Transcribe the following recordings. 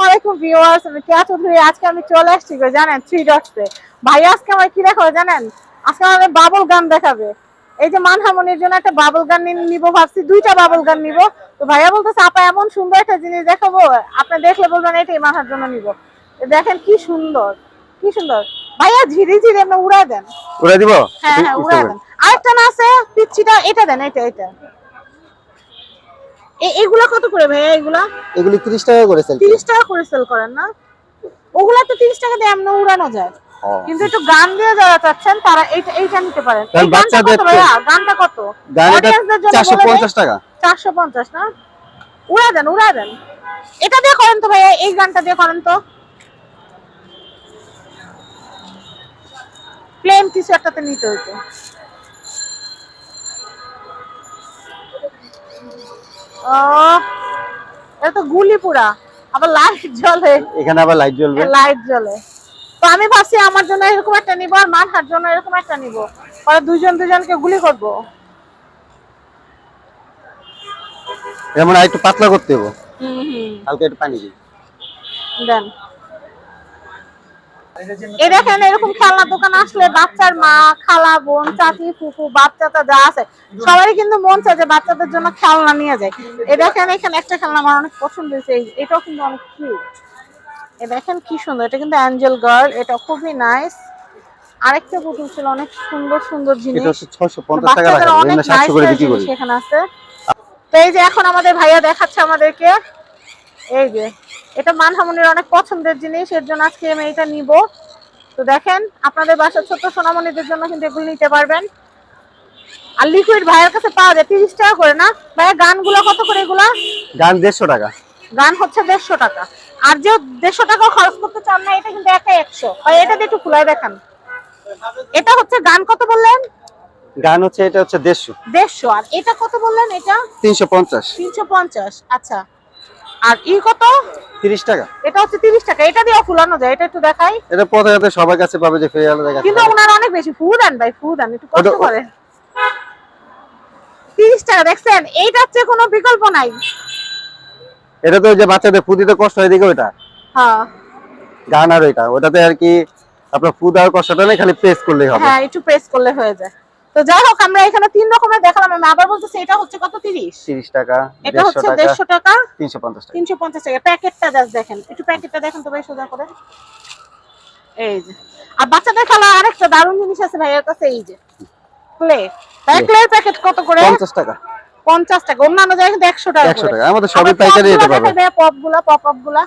আসসালামু আলাইকুম ভিউয়ার্স আমি কেয়া চৌধুরী। আজকে আমি চলে আসছি গো জানেন থ্রি ডটসে ভাই আজকে আমার কি দেখাবে জানেন? আজকে আমাদের বাবল গান দেখাবে। এই যে মানহামনির জন্য একটা বাবল গান নিব ভাবছি দুইটা বাবল গান নিব। তো ভাইয়া বলতেছে আপা এমন সুন্দর একটা জিনিস দেখাবো আপনি দেখলে বলবেন এটাই মাথার জন্য নিব। দেখেন কি সুন্দর কি সুন্দর। ভাইয়া ঝিরি ঝিরি এমনি উড়ায় দেন। উড়ে দিব? হ্যাঁ হ্যাঁ উড়ায় দেন। আরেকটা না আছে পিচ্ছিটা এটা দেন এটা এটা। এগুলা কত করে ভাইয়া এগুলা? এগুলি 30 টাকা করে সেল তিরিশ টাকা করে সেল করেন না? ওগুলা তো তিরিশ টাকা দিয়ে এমনি উড়ানো যায়। কিন্তু একটু গান দিয়ে যারা চাচ্ছেন তারা এইটা এইটা নিতে পারেন। গানটা বাচ্চাদের কত গানটা কত? গান এটা Audience-দের জন্য বলে দেন। 450 টাকা। 450 না? উড়া দেন উড়া দেন। এটা দিয়ে করেন তো ভাইয়া এই গানটা দিয়ে করেন তো। প্লেন কিছু একটাতে নিতে হইতো। ও এটা তো গুলি পুরা। আবার লাইট জ্বলে। এখানে আবার লাইট জ্বলবে? লাইট জ্বলে। তো আমি ভাবছি আমার জন্য এরকম একটা নিব আর মানহার জন্য এরকম একটা নিব। পরে দুজন দুজনকে গুলি করব। যেমন একটু পাতলা করতে হবে। হুম হুম। হালকা একটু পানি দিই। দেন। এই দেখেন এরকম খেলনা দোকান আসলে বাচ্চার মা খালা বোন চাচি ফুফু বাচ্চাটা যা আছে সবারই কিন্তু মন চায় যে বাচ্চাদের জন্য খেলনা নিয়ে যায়। এই দেখেন এখানে একটা খেলনা আমার অনেক পছন্দ হয়েছে এটাও কিন্তু অনেক কিউট এই দেখেন কি সুন্দর এটা কিন্তু অ্যাঞ্জেল গার্ল এটা খুবই নাইস আরেকটা পুতুল ছিল অনেক সুন্দর সুন্দর জিনিস। এটা 650 টাকা বাচ্চাদের রাখা অনেক 700 করে বিক্রি করি। জিনিস এখানে আছে। তো এই যে এখন আমাদের ভাইয়া দেখাচ্ছে আমাদেরকে এই যে এটা মানহামনির অনেক পছন্দের জিনিস এর জন্য আজকে আমি এটা নিব। তো দেখেন আপনাদের বাসার ছোট সোনামণিদের জন্য কিন্তু এগুলো নিতে পারবেন। আর লিকুইড ভাইয়ের কাছে পাওয়া যায় তিরিশ টাকা করে না? ভাইয়া গানগুলো কত করে এগুলা? গান 150 টাকা। গান হচ্ছে দেড়শো টাকা। আর যে দেড়শো টাকা খরচ করতে চান না এটা কিন্তু একা একশো। ভাই এটা দিয়ে একটু খুলাই দেখান। এটা হচ্ছে গান কত বললেন? গান হচ্ছে এটা হচ্ছে 150 দেড়শো। আর এটা কত বললেন এটা? 350 তিনশো পঞ্চাশ। আচ্ছা। আর ই কত? 30 টাকা। এটা হচ্ছে তিরিশ টাকা। এটা দিয়ে ফুলানো যায় এটা একটু দেখাই। এটা পথে হাতে সবার কাছে পাবে যে দেখা কিন্তু ওনার অনেক বেশি। ফু দেন ভাই ফু দেন একটু কষ্ট করে। তিরিশ টাকা দেখছেন? এইটার চেয়ে কোনো বিকল্প নাই। এটা তো ওই যে বাচ্চাদের ফুদিতে কষ্ট হয় দিকে ওটা হ্যাঁ। গান আর ওইটা। ওটাতে আর কি আপনার ফুদ আর কষ্টটা নেই খালি প্রেস করলেই হবে। হ্যাঁ একটু প্রেস করলে হয়ে যায়। তো যাই হোক আমরা এখানে তিন রকমের দেখালাম। আমি আবার বলতেছি এটা হচ্ছে কত তিরিশ? 30 টাকা এটা হচ্ছে টাকা দেড়শো টাকা 350 টাকা। তিনশো পঞ্চাশ টাকা। প্যাকেটটা জাস্ট দেখেন। একটু প্যাকেটটা দেখেন তো ভাই সোজা করে। এই যে। আর বাচ্চাদের খেলা আরেকটা দারুণ জিনিস আছে ভাইয়ের কাছে এই যে প্লে প্লের প্যাকেট কত করে? 50 টাকা। পঞ্চাশ টাকা। অন্যান্য জায়গায় কিন্তু একশো টাকা 100 টাকা। আমাদের সবই পাইকারি রেটে পাবে। পপগুলা পপ আপগুলা।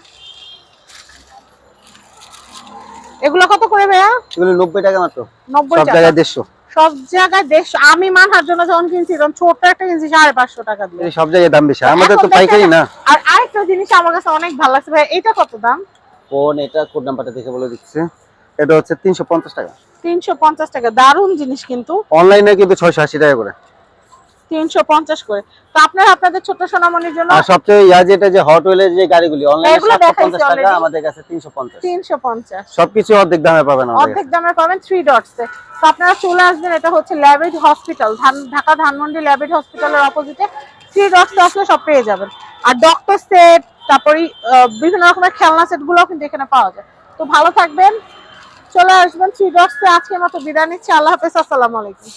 এগুলো কত করে ভাইয়া? এগুলো 90 টাকা মাত্র। নব্বই সব টাকা। জায়গায় 150 সব জায়গায় দেশ আমি মানহার জন্য যখন কিনছি তখন ছোট একটা কিনছি সাড়ে পাঁচশো টাকা দিয়ে। সব জায়গায় দাম বেশি আমাদের তো পাইকারি না। আর আরেকটা জিনিস আমার কাছে অনেক ভালো লাগছে ভাই এটা কত দাম? কোন এটা কোড নাম্বারটা দেখে বলে দিচ্ছে। এটা হচ্ছে 350 টাকা। তিনশো পঞ্চাশ টাকা দারুণ জিনিস কিন্তু। অনলাইনে কিন্তু 680 টাকা করে। তিনশো পঞ্চাশ করে। তো আপনারা আপনাদের ছোট সোনামণির জন্য আর সবচেয়ে ইয়া যেটা যে হট ওয়েলের যে গাড়িগুলি অনলাইনে এগুলো 750 টাকা আমাদের কাছে 350 তিনশো পঞ্চাশ। সবকিছু অর্ধেক দামে পাবেন অর্ধেক দামে পাবেন থ্রি ডটসে তো আপনারা চলে আসবেন এটা হচ্ছে Labaid hospital Dhaka Dhanmondi Labaid হসপিটালের অপোজিটে থ্রি ডটসে আসলে সব পেয়ে যাবেন। আর ডক্টর সেট তারপরে বিভিন্ন রকমের খেলনা সেটগুলো কিন্তু এখানে পাওয়া যায়। তো ভালো থাকবেন। চলে আসবেন থ্রি ডটসে আজকের মতো বিদায় নিচ্ছি। আল্লাহ হাফেজ। আসসালামু আলাইকুম।